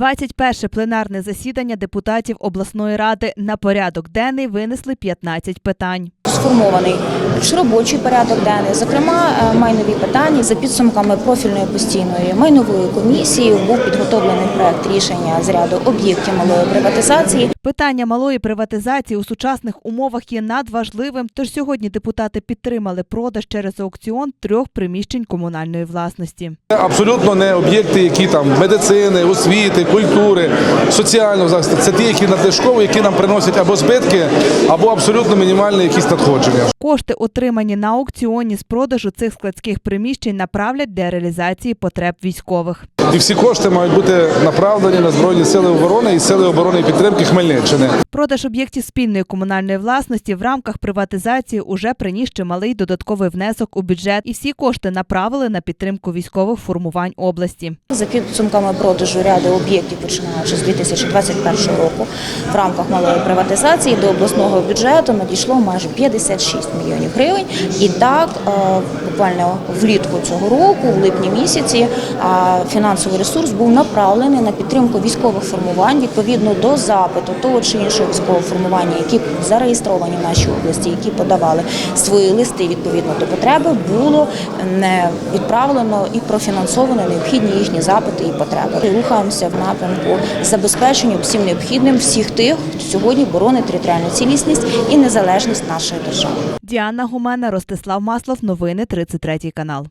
21 пленарне засідання депутатів обласної ради на порядок денний винесли 15 питань. Сформований робочий порядок денний, зокрема е, майнові питання за підсумками профільної постійної майнової комісії був підготовлений проект рішення з ряду об'єктів малої приватизації. Питання малої приватизації у сучасних умовах є надважливим. Тож сьогодні депутати підтримали продаж через аукціон трьох приміщень комунальної власності. Це абсолютно не об'єкти, які там медицини, освіти, культури, соціального захисту. Це ті, які надлишкові, які нам приносять або збитки, або абсолютно мінімальні якісь надходження. Кошти, отримані на аукціоні з продажу цих складських приміщень, направлять для реалізації потреб військових. І всі кошти мають бути направлені на збройні сили оборони і сили оборони і підтримки Хмельниччини. Продаж об'єктів спільної комунальної власності в рамках приватизації уже приніс чималий додатковий внесок у бюджет, і всі кошти направили на підтримку військових формувань області. За підсумками продажу ряду об'єктів, починаючи з 2021 року, в рамках малої приватизації до обласного бюджету надійшло майже 56 мільйонів гривень. І так, е, буквально влітку цього року, в липні місяці, а, фінансовий ресурс був направлений на підтримку військових формувань відповідно до запиту того чи іншого військового формування, які зареєстровані в нашій області, які подавали свої листи відповідно до потреби, було не відправлено і профінансовано необхідні їхні запити і потреби. Рухаємося в напрямку забезпечення всім необхідним всіх тих, хто сьогодні боронить територіальну цілісність і незалежність нашої держави. Діана Гумена, Ростислав Маслов. Новини 33 канал.